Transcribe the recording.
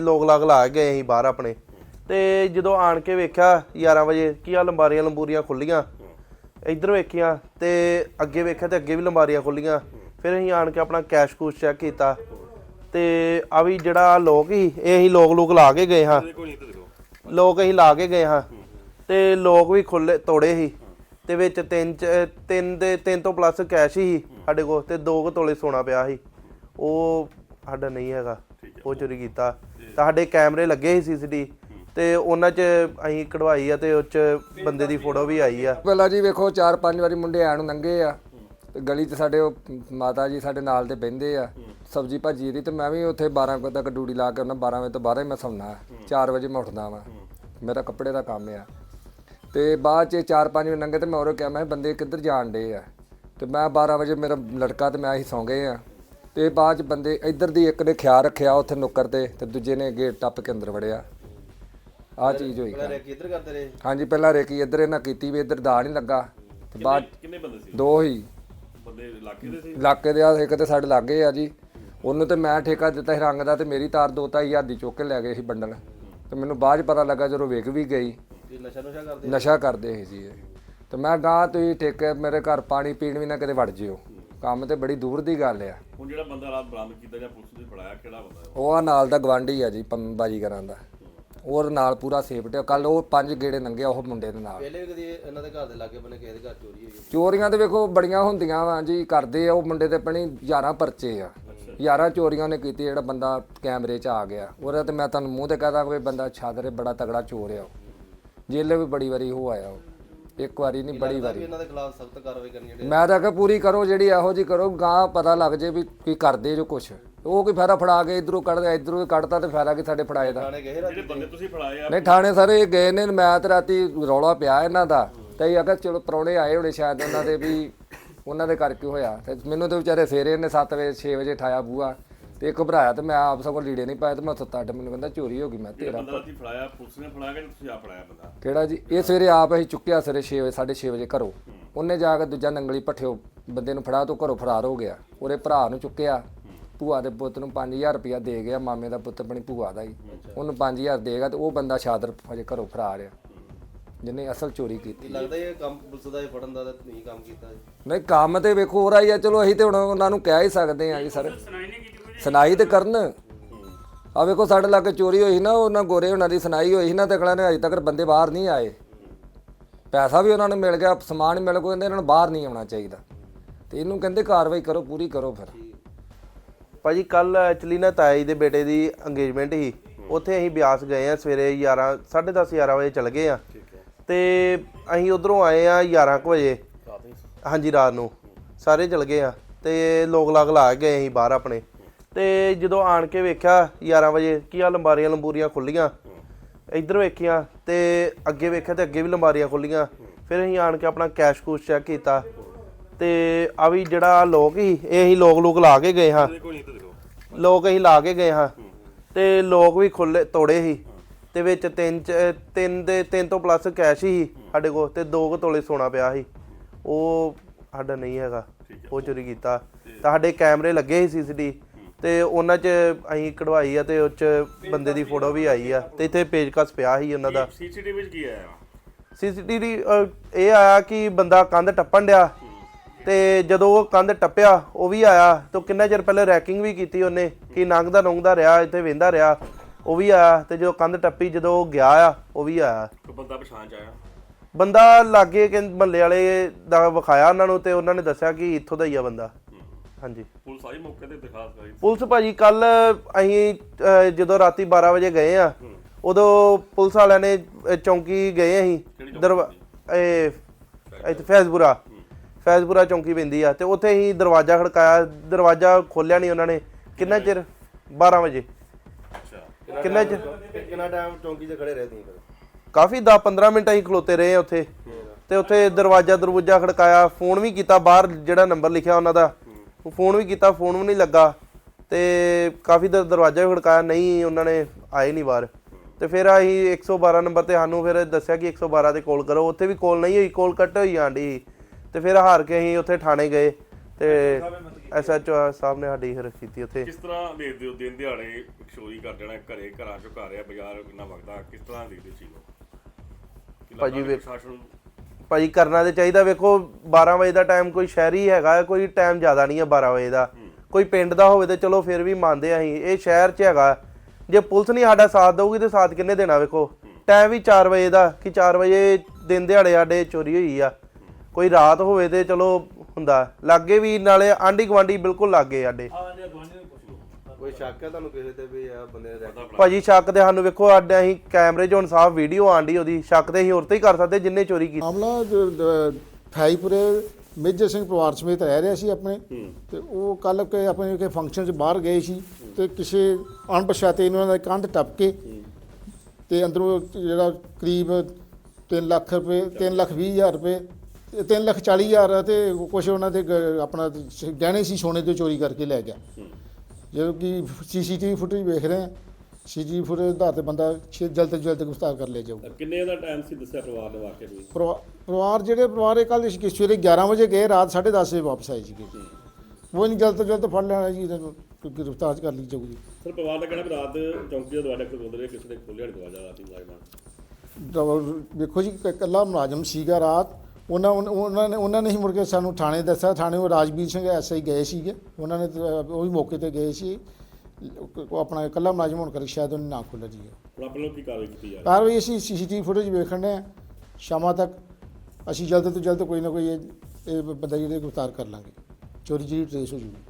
ਲੋਕ ਲਾਗ ਲਾ ਕੇ ਗਏ ਅਸੀਂ ਬਾਹਰ ਆਪਣੇ। ਤੇ ਜਦੋਂ ਆਣ ਕੇ ਵੇਖਿਆ 11 ਵਜੇ, ਕੀ ਆ ਲੰਬਾਰੀਆਂ ਲੰਬੂਰੀਆਂ ਖੁੱਲੀਆਂ। ਇੱਧਰ ਵੇਖੀਆਂ ਤੇ ਅੱਗੇ ਵੇਖਿਆ ਤੇ ਅੱਗੇ ਵੀ ਲੰਬਾਰੀਆਂ ਖੁੱਲੀਆਂ। ਫਿਰ ਅਸੀਂ ਆਣ ਕੇ ਆਪਣਾ ਕੈਸ਼ ਕੂਸ਼ ਚੈੱਕ ਕੀਤਾ। ਤੇ ਆ ਵੀ ਜਿਹੜਾ ਲੋਕ ਸੀ, ਇਹ ਅਸੀਂ ਲੋਕ ਲੋਕ ਲਾ ਕੇ ਗਏ ਹਾਂ। ਲੋਕ ਅਸੀਂ ਲਾ ਕੇ ਗਏ ਹਾਂ। ਤੇ ਲੋਕ ਵੀ ਖੁੱਲੇ, ਤੋੜੇ ਸੀ। ਤੇ ਵਿੱਚ ਤਿੰਨ ਚ- ਤਿੰਨ ਦੇ, ਤਿੰਨ ਤੋਂ ਪਲੱਸ ਕੈਸ਼ ਸੀ ਸਾਡੇ ਕੋਲ ਤੇ 2 ਕੁ ਤੋਲੇ ਸੋਨਾ ਪਿਆ ਸੀ। ਉਹ ਸਾਡਾ ਨਹੀਂ ਹੈਗਾ। ਉਹ ਚੋਰੀ ਕੀਤਾ। ਤਾਂ ਸਾਡੇ ਕੈਮਰੇ ਲੱਗੇ ਸੀ ਸੀਸੀਟੀ ਤੇ ਉਹਨਾਂ 'ਚ ਅਸੀਂ ਕਢਵਾਈ ਆ ਤੇ ਉਹ 'ਚ ਬੰਦੇ ਦੀ ਫੋਟੋ ਵੀ ਆਈ ਆ। ਪਹਿਲਾਂ ਜੀ ਵੇਖੋ ਚਾਰ ਪੰਜ ਵਾਰੀ ਮੁੰਡੇ ਆਣ ਲੰਘੇ ਆ। ਤੇ ਗਲੀ 'ਚ ਸਾਡੇ ਉਹ ਮਾਤਾ ਜੀ ਸਾਡੇ ਨਾਲ ਦੇ ਬਹਿੰਦੇ ਆ। ਸਬਜੀ ਭਾਜੀ ਦੀ ਤੇ ਮੈਂ ਵੀ ਉੱਥੇ 12 ਵਜੇ ਤੱਕ ਡਿਊਟੀ ਲਾ ਕੇ ਉਹਨਾਂ 12 ਵਜੇ ਤੋਂ ਬਾਅਦ ਹੀ ਮੈਂ ਸੌਣਾ 4 ਵਜੇ ਮੈਂ ਉੱਠਦਾ ਵਾਂ। ਮੇਰਾ ਕੱਪੜੇ ਦਾ ਕੰਮ ਆ। ਤੇ ਬਾਅਦ 'ਚ 4-5 ਵਜੇ ਲੰਘੇ ਤੇ ਮੈਂ ਉਹਨੂੰ ਕਿਹਾ ਮੈਂ ਬੰਦੇ ਕਿੱਧਰ ਜਾਣ ਡੇ ਆ? ਤੇ ਮੈਂ 12 ਵਜੇ ਮੇਰਾ ਲੜਕਾ ਤੇ ਮੈਂ ਹੀ ਸੌਂ ਗਏ ਆ। ਤੇ ਬਾਅਦ 'ਚ ਬੰਦੇ ਇੱਧਰ ਦੀ ਇੱਕ ਨੇ ਖਿਆਲ ਰੱਖਿਆ ਉੱਥੇ ਨੁੱਕਰ ਤੇ ਤੇ ਦੂਜੇ ਨੇ ਗੇਟ ਟੱਪ ਕੇ ਅੰਦਰ ਵੜਿਆ। ਆ ਚੀਜ਼ ਹੋਈ। ਕਿੱਧਰ ਕਰਦੇ ਰਹੇ? ਹਾਂਜੀ ਪਹਿਲਾਂ ਰੇਕੀ ਇੱਧਰ ਇਹਨਾਂ ਕੀਤੀ ਵੀ ਇੱਧਰ ਦਾ ਨਹੀਂ ਲੱਗਾ। ਤੇ ਬਾਅਦ ਕਿੰਨੇ ਬੰਦੇ ਸੀ? ਦੋ ਹੀ। ਬੰਦੇ ਇਲਾਕੇ ਦੇ ਸੀ? ਇਲਾਕੇ ਦੇ ਆ ਇੱਕ ਤੇ ਸਾਡੇ ਲਾਗੇ ਆ ਜੀ। ਉਹਨੂੰ ਤੇ ਮੈਂ ਠੇਕਾ ਦਿੱਤਾ ਸੀ ਰੰਗ ਦਾ ਤੇ ਮੇਰੀ ਤਾਰ ਦੋ ਢਾਈ ਹਜ਼ਾਰ ਦੀ ਚੁੱਕ ਕੇ ਲੈ ਗਏ ਸੀ ਬੰਡਲ। ਤੇ ਮੈਨੂੰ ਬਾਅਦ 'ਚ ਪਤਾ ਲੱਗਾ ਜਦੋਂ ਵੇਖ ਵੀ ਗਈ। ਨਸ਼ਾ ਨੁਸ਼ਾ ਕਰਦੇ ਨਸ਼ਾ ਕਰਦੇ ਸੀ ਜੀ ਇਹ। ਤੇ ਮੈਂ ਗਾਂ ਤੁਸੀਂ ਠੇਕੇ ਮੇਰੇ ਘਰ ਪਾਣੀ ਪੀਣ ਵੀ ਨਾ ਕਿਤੇ ਵੜ ਜਿਓ। ਕੰਮ ਤੇ ਬੜੀ ਦੂਰ ਦੀ ਗੱਲ ਆ। ਹੁਣ ਜਿਹੜਾ ਬੰਦਾ ਰਾਤ ਬਰਾਮਦ ਕੀਤਾ ਜਾਂ ਪੁਲਿਸ ਨੇ ਫੜਾਇਆ ਕਿਹੜਾ ਬੰਦਾ ਹੈ ਉਹ? ਆ ਨਾਲ ਦਾ ਗਵਾਂਢੀ ਆ ਜੀ ਪੰਮ ਬਾਜੀਗਰਾਂ ਦਾ। ਉਹ ਨਾਲ ਪੂਰਾ ਸੇਫ ਤੇ ਕੱਲ ਉਹ ਪੰਜ ਗੇੜੇ ਲੰਘਿਆ ਉਹ ਮੁੰਡੇ ਦੇ ਨਾਲ। ਪਹਿਲੇ ਵੀ ਕਦੀ ਇਹਨਾਂ ਦੇ ਘਰ ਦੇ ਲਾਗੇ ਬੰਨੇ ਕਿਸੇ ਦੇ ਘਰ ਚੋਰੀ ਹੋਈ ਚੋਰੀਆਂ ਤੇ ਵੇਖੋ ਬੜੀਆਂ ਹੁੰਦੀਆਂ ਵਾ ਜੀ ਕਰਦੇ ਆ ਉਹ ਮੁੰਡੇ ਤੇ ਪਣੀ 11 ਪਰਚੇ ਆ। 11 ਚੋਰੀਆਂ ਨੇ ਕੀਤੀ ਜਿਹੜਾ ਬੰਦਾ ਕੈਮਰੇ 'ਚ ਆ ਗਿਆ। ਉਹਦਾ ਤੇ ਮੈਂ ਤੁਹਾਨੂੰ ਮੂੰਹ ਤੇ ਕਹਦਾ ਕੋਈ ਬੰਦਾ ਛਾਦਰੇ ਬੜਾ ਤਗੜਾ ਚੋਰ ਆ ਉਹ। ਜੇਲੇ ਵੀ ਬੜੀ ਵਾਰੀ ਹੋ ਆਇਆ ਉਹ। ਇੱਕ ਵਾਰੀ ਨਹੀਂ ਬੜੀ ਵਾਰੀ। ਇਹਨਾਂ ਦੇ ਖਿਲਾਫ ਸਖਤ ਕਾਰਵਾਈ ਕਰਨੀ ਜਿਹੜੀ ਮੈਂ ਤਾਂ ਕਿਹਾ ਪੂਰੀ ਕਰੋ ਜਿਹੜੀ ਇਹੋ ਜੀ ਕਰੋ ਗਾਂ ਪਤਾ ਲੱਗ ਜੇ ਵੀ ਕੀ ਕਰਦੇ ਜੋ ਕੁਛ। ਉਹ ਕੋਈ ਫਾਇਦਾ ਫੜਾ ਕੇ ਇਧਰੋਂ ਕੱਢਦੇ ਇਧਰੋਂ ਕੱਢਤਾ ਤੇ ਫਾਇਦਾ ਕੀ ਸਾਡੇ ਫੜਾਏ ਦਾ। ਥਾਣੇ ਗਏ ਜਿਹੜੇ ਬੰਦੇ ਤੁਸੀਂ ਫੜਾਏ ਆ ਨਹੀਂ ਥਾਣੇ ਸਾਰੇ ਗਏ ਨੇ ਮੈਂ ਤੇ ਰਾਤੀ ਰੌਲਾ ਪਿਆ ਇਹਨਾਂ ਦਾ। ਤੇ ਇਹ ਅਗਰ ਚਲੋ ਪਰੌਣੇ ਆਏ ਹੋਣੇ ਸ਼ਾਇਦ ਉਹਨਾਂ ਦੇ ਵੀ ਉਹਨਾਂ ਦੇ ਕਰਕੇ ਹੋਇਆ। ਤੇ ਮੈਨੂੰ ਤੇ ਵਿਚਾਰੇ ਸਵੇਰੇ ਇਹਨੇ 7 ਵਜੇ 6 ਵਜੇ ਠਾਇਆ ਬੂਆ ਤੇ ਘਬਰਾਇਆ ਤੇ ਮੈਂ ਆਪ ਸਗੋਂ ਲੀੜੇ ਨਹੀਂ ਪਾਏ ਤੇ ਮੈਂ ਸੁੱਤਾ ਅੱਡ ਮੈਨੂੰ ਕਹਿੰਦਾ ਚੋਰੀ ਹੋ ਗਈ ਮੈਂ ਤੇਰਾ ਬੰਦਾ ਰਾਤੀ ਫੜਾਇਆ ਪੁਲਿਸ ਨੇ ਫੜਾਇਆ ਕਿ ਤੁਸੀਂ ਆਪ ਫੜਾਇਆ ਬੰਦਾ? ਕਿਹੜਾ ਜੀ? ਇਹ ਸਵੇਰੇ ਆਪ ਅਸੀਂ ਚੁੱਕਿਆ ਸਵੇਰੇ 6 ਵਜੇ 6:30 ਵਜੇ ਘਰੋਂ। ਉਹਨੇ ਜਾ ਕੇ ਦੂਜਾ ਨੰਗਲੀ ਪੱਠਿਓ ਬੰਦੇ ਨੂੰ ਫੜਾ ਤੋਂ ਘਰੋਂ ਫਰਾਰ ਹੋ ਗਿਆ। ਉਹਦੇ ਭਰਾ ਨੂੰ ਚੁੱਕਿਆ। ਭੂਆ ਦੇ ਪੁੱਤ ਨੂੰ 5000 ਰੁਪਇਆ ਦੇ ਗਿਆ ਮਾਮੇ ਦਾ ਪੁੱਤ ਆਪਣੀ ਭੂਆ ਦਾ ਹੀ। ਉਹਨੂੰ 5000 ਦੇਗਾ ਤੇ ਉਹ ਬੰਦਾ ਸ਼ਾਦਰ ਹਜੇ ਘਰੋਂ ਫਰਾਰ ਆ। ਜਿਹਨੇ ਅਸਲ ਚੋਰੀ ਕੀਤੀ। ਲੱਗਦਾ ਇਹ ਕੰਮ ਪੁਲਿਸ ਦਾ ਇਹ ਫੜਨ ਦਾ ਤਾਂ ਨਹੀਂ ਕੰਮ ਕੀਤਾ ਜੀ। ਨਹੀਂ ਕੰਮ ਤੇ ਵੇਖੋ ਹੋ ਰਹੀ ਆ। ਚਲੋ ਅਸੀਂ ਤੇ ਹੁਣ ਉਹਨਾਂ ਨੂੰ ਕਹਿ ਹੀ ਸਕਦੇ ਆ ਜੀ ਸਰ। ਸੁਣਾਈ ਤੇ ਕਰਨ। ਆ ਵੇਖੋ ਸਾਡੇ ਲਾਗੇ ਚੋਰੀ ਹੋਈ ਸੀ ਨਾ ਉਹਨਾਂ ਗੋਰੇ ਉਹਨਾਂ ਦੀ ਸੁਣਾਈ ਹੋਈ ਸੀ ਨਾ ਤੇ ਅਗਲਾ ਨੇ ਅਜੇ ਤੱਕ ਬੰਦੇ ਬਾਹਰ ਨਹੀਂ ਆਏ। ਪੈਸਾ ਵੀ ਉਹਨਾਂ ਨੂੰ ਮਿਲ ਗਿਆ ਸਮਾਨ ਮਿਲ ਗਿਆ ਕਹਿੰਦੇ ਇਹਨਾਂ ਨੂੰ ਬਾਹਰ ਨਹੀਂ ਆਉਣਾ ਚਾਹੀਦਾ। ਤੇ ਇਹਨੂੰ ਕਹਿੰਦੇ ਕਾਰਵਾਈ ਕਰੋ ਪੂਰੀ ਕਰੋ ਫਿਰ। ਭਾਜੀ ਕੱਲ ਐਕਚੁਅਲੀ ਨਾ ਤਾਈ ਦੇ ਬੇਟੇ ਦੀ ਅੰਗੇਜਮੈਂਟ ਸੀ। ਉੱਥੇ ਅਸੀਂ ਬਿਆਸ ਗਏ ਆ ਸਵੇਰੇ 11 10:30 11 ਵਜੇ ਚਲ ਗਏ ਆ। ਤੇ ਅਸੀਂ ਉਧਰੋਂ ਆਏ ਆ 11 ਕੁ ਵਜੇ। ਹਾਂਜੀ ਰਾਤ ਨੂੰ। ਸਾਰੇ ਚਲ ਗਏ ਆ। ਤੇ ਲੋਕ ਲਾਗ ਲਾ ਕੇ ਗਏ ਅਸੀਂ ਬਾਹਰ ਆਪਣੇ। ਤੇ ਜਦੋਂ ਆਣ ਕੇ ਵੇਖਿਆ 11 ਵਜੇ ਕੀ ਆ ਲੰਬਾਰੀਆਂ ਲੰਬੂਰੀਆਂ ਖੁੱਲੀਆਂ ਇੱਧਰ ਵੇਖੀਆਂ ਤੇ ਅੱਗੇ ਵੇਖਿਆ ਤੇ ਅੱਗੇ ਵੀ ਲੰਬਾਰੀਆਂ ਖੁੱਲੀਆਂ ਫਿਰ ਅਸੀਂ ਆਣ ਕੇ ਆਪਣਾ ਕੈਸ਼ ਕੂਸ਼ ਚੈੱਕ ਕੀਤਾ। ਤੇ ਆ ਵੀ ਜਿਹੜਾ ਲੋਕ ਸੀ ਇਹ ਅਸੀਂ ਲੋਕ ਲੋਕ ਲਾ ਕੇ ਗਏ ਹਾਂ। ਲੋਕ ਅਸੀਂ ਲਾ ਕੇ ਗਏ ਹਾਂ। ਤੇ ਲੋਕ ਵੀ ਖੁੱਲੇ ਤੋੜੇ ਸੀ। ਤੇ ਵਿੱਚ ਤਿੰਨ ਚ- ਤਿੰਨ ਦੇ ਤਿੰਨ ਤੋਂ ਪਲੱਸ ਕੈਸ਼ ਸੀ ਸਾਡੇ ਕੋਲ ਤੇ 2 ਕੁ ਤੋਲੇ ਸੋਨਾ ਪਿਆ ਸੀ। ਉਹ ਸਾਡਾ ਨਹੀਂ ਹੈਗਾ। ਉਹ ਚੋਰੀ ਕੀਤਾ। ਤਾਂ ਸਾਡੇ ਕੈਮਰੇ ਲੱਗੇ ਸੀ ਸੀਸੀਟੀ ਤੇ ਉਹਨਾਂ 'ਚ ਅਸੀਂ ਕਢਵਾਈ ਆ ਤੇ ਉਹ 'ਚ ਬੰਦੇ ਦੀ ਫੋਟੋ ਵੀ ਆਈ ਆ ਤੇ ਇੱਥੇ ਪੇਜਕਸ ਪਿਆ ਸੀ ਉਹਨਾਂ ਦਾ। ਸੀਸੀਟੀਵੀ ਵਿੱਚ ਕੀ ਆਇਆ? ਸੀਸੀਟੀਵੀ ਇਹ ਆਇਆ ਕਿ ਬੰਦਾ ਕੰਧ ਟੱਪਣ ਡਿਆ ਤੇ ਜਦੋਂ ਉਹ ਕੰਧ ਟੱਪਿਆ ਉਹ ਵੀ ਆਇਆ ਤੇ ਕਿੰਨਾ ਚਿਰ ਪਹਿਲੇ ਰੈਕਿੰਗ ਵੀ ਕੀਤੀ ਉਹਨੇ ਕਿ ਨੰਗਦਾ ਨੰਗਦਾ ਰਿਹਾ ਇੱਥੇ ਵੇਂਦਾ ਰਿਹਾ ਉਹ ਵੀ ਆਇਆ ਤੇ ਜਦੋਂ ਕੰਧ ਟੱਪੀ ਜਦੋਂ ਉਹ ਗਿਆ ਆ ਉਹ ਵੀ ਆਇਆ। ਬੰਦਾ ਪਛਾਣ ਚ ਆਇਆ? ਬੰਦਾ ਲਾਗੇ ਕਿ ਮਹੱਲੇ ਵਾਲੇ ਦਾ ਵਿਖਾਇਆ ਉਹਨਾਂ ਨੂੰ ਤੇ ਉਹਨਾਂ ਨੇ ਦੱਸਿਆ ਕਿ ਇੱਥੋਂ ਦਾ ਹੀ ਆ ਬੰਦਾ। ਹਾਂਜੀ। ਪੁਲਿਸ ਆਈ ਮੌਕੇ ਤੇ ਦਿਖਾਸ ਕਰੀ ਪੁਲਿਸ ਭਾਜੀ ਕੱਲ ਅਸੀਂ ਅਹ, ਜਦੋਂ ਰਾਤੀ 12 ਵਜੇ ਗਏ ਆ ਉਦੋਂ ਪੁਲਿਸ ਵਾਲਿਆਂ ਨੇ ਅਹ, ਚੌਂਕੀ ਗਏ ਅਸੀਂ ਦਰਵਾ ਇਹ ਇੱਥੇ ਫੈਜ਼ਪੁਰਾ। ਫੈਜ਼ਪੁਰਾ ਚੌਂਕੀ ਪੈਂਦੀ ਆ ਤੇ ਉੱਥੇ ਅਸੀਂ ਦਰਵਾਜ਼ਾ ਖੜਕਾਇਆ ਦਰਵਾਜ਼ਾ ਖੋਲਿਆ ਨਹੀਂ ਉਹਨਾਂ ਨੇ। ਕਿੰਨਾ ਚਿਰ? 12 ਵਜੇ। ਅੱਛਾ। ਕਿੰਨਾ ਚਿਰ? ਕਿੰਨਾ ਟਾਈਮ ਚੌਂਕੀ 'ਚ ਖੜੇ ਰਹੇ ਤੁਸੀਂ ਫਿਰ? ਕਾਫੀ 10 15 ਮਿੰਟ ਅਸੀਂ ਖਲੋਤੇ ਰਹੇ ਆ ਉੱਥੇ। ਤੇ ਉੱਥੇ ਦਰਵਾਜ਼ਾ ਦਰਵਾਜ਼ਾ ਖੜਕਾਇਆ ਫੋਨ ਵੀ ਕੀਤਾ ਬਾਹਰ ਜਿਹੜਾ ਨੰਬਰ ਲਿਖਿਆ ਉਹਨਾਂ ਦਾ। ਉਹ ਫੋਨ ਵੀ ਕੀਤਾ ਫੋਨ ਵੀ ਨਹੀਂ ਲੱਗਾ ਤੇ ਕਾਫੀ ਦਰ ਦਰਵਾਜ਼ਾ ਵੀ ਖੜਕਾਇਆ ਨਹੀਂ ਉਹਨਾਂ ਨੇ ਆਏ ਨਹੀਂ ਬਾਹਰ। ਤੇ ਫਿਰ ਅਸੀਂ 112 ਨੰਬਰ ਤੇ ਸਾਨੂੰ ਫਿਰ ਦੱਸਿਆ ਕਿ 112 ਤੇ ਕਾਲ ਕਰੋ ਉੱਥੇ ਵੀ ਕਾਲ ਨਹੀਂ ਹੋਈ ਕਾਲ ਕੱਟ ਹੋਈ ਆਂਡੀ ਤੇ ਫਿਰ ਹਾਰ ਕੇ ਅਸੀਂ ਉੱਥੇ ਥਾਣੇ ਗਏ ਤੇ ਐਸਐਚਓ ਸਾਹਿਬ ਨੇ ਸਾਡੀ ਹਿਰ ਕੀਤੀ ਉੱਥੇ। ਕਿਸ ਤਰ੍ਹਾਂ ਦੇਖਦੇ ਹੋ ਦਿਨ ਦਿਹਾੜੇ ਚੋਰੀ ਕਰ ਜਾਣਾ ਘਰੇ ਘਰਾਂ ਚੋਂ ਘਰ ਆ ਬਾਜ਼ਾਰ ਇੰਨਾ ਵਗਦਾ ਕਿਸ ਤਰ੍ਹਾਂ ਦੇਖਦੇ ਚੀਜ਼ ਨੂੰ? ਕਿ ਲੱਗਦਾ ਭਾਜੀ ਵੇਖ- ਭਾਜੀ ਕਰਨਾ ਤੇ ਚਾਹੀਦਾ ਵੇਖੋ 12 ਵਜੇ ਦਾ ਟਾਈਮ ਕੋਈ ਸ਼ਹਿਰੀ ਹੈਗਾ ਕੋਈ ਟਾਈਮ ਜ਼ਿਆਦਾ ਨਹੀਂ ਹੈ 12 ਵਜੇ ਦਾ। ਕੋਈ ਪਿੰਡ ਦਾ ਹੋਵੇ ਤੇ ਚਲੋ ਫਿਰ ਵੀ ਮੰਨਦੇ ਆ ਅਸੀਂ। ਇਹ ਸ਼ਹਿਰ 'ਚ ਹੈਗਾ। ਜੇ ਪੁਲਿਸ ਨਹੀਂ ਸਾਡਾ ਸਾਥ ਦਊਗੀ ਤੇ ਸਾਥ ਕਿੰਨੇ ਦੇਣਾ ਵੇਖੋ? ਟਾਈਮ ਵੀ 4 ਵਜੇ ਦਾ ਕਿ 4 ਵਜੇ ਦਿਨ ਦਿਹਾੜੇ ਸਾਡੇ ਚੋਰੀ ਹੋਈ ਆ। ਕੋਈ ਰਾਤ ਹੋਵੇ ਤੇ ਚਲੋ ਹੁੰਦਾ। ਲਾਗੇ ਵੀ ਨਾਲੇ ਆਂਢੀ ਗਵਾਂਢੀ ਬਿਲਕੁਲ ਲਾਗੇ ਸਾਡੇ। ਕੋਈ ਸ਼ੱਕ ਹੈ ਤੁਹਾਨੂੰ ਕਿਸੇ ਤੇ ਵੀ ਆ ਬੰਦੇ ਨੇ ਰੈਕ- ਭਾਜੀ ਸ਼ੱਕ ਤੇ ਸਾਨੂੰ ਵੇਖੋ ਸਾਡੇ ਅਸੀਂ ਕੈਮਰੇ 'ਚ ਹੁਣ ਸਾਫ਼ ਵੀਡੀਓ ਆਂਡੀ ਉਹਦੀ। ਸ਼ੱਕ ਤੇ ਅਸੀਂ ਹੋਰ ਤੇ ਹੀ ਕਰ ਸਕਦੇ ਜਿੰਨੇ ਚੋਰੀ ਕੀਤੀ। ਮਾਮਲਾ ਦ- ਫਾਈਪੁਰੇ ਮੇਜਰ ਸਿੰਘ ਪਰਿਵਾਰ ਸਮੇਤ ਰਹਿ ਰਿਹਾ ਸੀ ਆਪਣੇ। ਤੇ ਉਹ ਕੱਲ ਕੇ ਆਪਣੇ ਕੇ ਫੰਕਸ਼ਨ 'ਚ ਬਾਹਰ ਗਏ ਸੀ। ਤੇ ਕਿਸੇ ਅਣਪਛਾਤੇ ਇਹਨਾਂ ਦਾ ਕੰਧ ਟੱਪ ਕੇ ਤੇ ਅੰਦਰੋਂ ਜਿਹੜਾ ਕਰੀਬ 3 ਲੱਖ ਰੁਪਏ 3 ਲੱਖ 20 ਹਜ਼ਾਰ ਰੁਪਏ 3 ਲੱਖ 40 ਹਜ਼ਾਰ ਤੇ ਕੁਝ ਉਹਨਾਂ ਦੇ ਆਪਣਾ ਗਹਿਣੇ ਸੀ ਸੋਨੇ ਦੇ ਚੋਰੀ ਕਰਕੇ ਲੈ ਗਿਆ। ਜਦੋਂ ਕਿ ਸੀਸੀਟੀਵੀ ਫੁਟੇਜ ਵੇਖ ਰਹੇ ਹਾਂ ਸੀਸੀਟੀਵੀ ਫੁਟੇਜ ਦੇ ਆਧਾਰ ਤੇ ਬੰਦਾ ਛੇ ਜਲਦ ਤੋਂ ਜਲਦ ਗ੍ਰਿਫਤਾਰ ਕਰ ਲਿਆ ਜਾਊਗਾ। ਕਿੰਨੇ ਦਾ ਟਾਈਮ ਸੀ ਦੱਸਿਆ ਪਰਿਵਾਰ ਨੇ ਵਾਕਿਆ ਪਰਿਵਾ- ਪਰਿਵਾਰ ਜਿਹੜੇ ਪਰਿਵਾਰ ਇਹ ਕੱਲ ਸਵੇਰੇ 11 ਵਜੇ ਗਏ ਰਾਤ 10:30 ਵਜੇ ਵਾਪਸ ਆਏ ਸੀਗੇ। ਉਹ ਨਹੀਂ ਜਲਦ ਤੋਂ ਜਲਦ ਫੜ ਲੈਣਾ ਜੀ ਇਹਨਾਂ ਨੂੰ ਕਿ ਗ੍ਰਿਫਤਾਰ ਕਰ ਲਈ ਜਾਊਗੀ। ਸਰ ਪਰਿਵਾਰ ਦਾ ਕਹਿਣਾ ਵੀ ਰਾਤ ਚੌਂਕੀ ਦਾ ਦਰਵਾਜ਼ਾ ਖੋਲ੍ਹ ਰਹੇ ਕਿਸੇ ਨੇ ਖੋਲ੍ਹਿਆ ਨਹੀਂ ਦਰਵਾਜ਼ਾ ਰਾਤੀ ਮੁਲਾਜ਼ਮਾਂ। ਡਬਲ- ਵੇਖੋ ਜੀ ਕ- ਇਕੱਲਾ ਮੁਲਾਜ਼ਮ ਸੀਗਾ ਰਾਤ ਉਹਨਾਂ ਉਹਨਾਂ- ਨੇ ਉਹਨਾਂ ਨੇ ਹੀ ਮੁੜ ਕੇ ਸਾਨੂੰ ਥਾਣੇ ਦੱਸਿਆ। ਥਾਣੇ ਉਹ ਰਾਜਵੀਰ ਸਿੰਘ ਐਸਆਈ ਗਏ ਸੀਗੇ। ਉਹਨਾਂ ਨੇ ਉਹ ਵੀ ਮੌਕੇ ਤੇ ਗਏ ਸੀ। ਉਹ ਆਪਣਾ ਇਕੱਲਾ ਮੁਲਾਜ਼ਮ ਹੋਣ ਕਰਕੇ ਸ਼ਾਇਦ ਉਹਨੇ ਨਾ ਖੋਲ੍ਹਿਆ ਜੀ। ਹੁਣ ਆਪਾਂ ਲੋਕ ਕੀ ਕਾਰਵਾਈ ਕੀਤੀ ਜਾ ਕਾਰਵਾਈ ਅਸੀਂ ਸੀਸੀਟੀਵੀ ਫੁਟੇਜ ਵੇਖਣ ਦੇ ਸ਼ਾਮਾਂ ਤੱਕ ਅਸੀਂ ਜਲਦ ਤੋਂ ਜਲਦ ਕੋਈ ਨਾ ਕੋਈ ਇਹ ਇਹ ਬੰਦਾ ਜਿਹੜੇ ਗ੍ਰਿਫਤਾਰ ਕਰ ਲਾਂਗੇ। ਚੋਰੀ ਜਿਹੜੀ ਟ੍ਰੇਸ ਹੋ ਜੂਗੀ।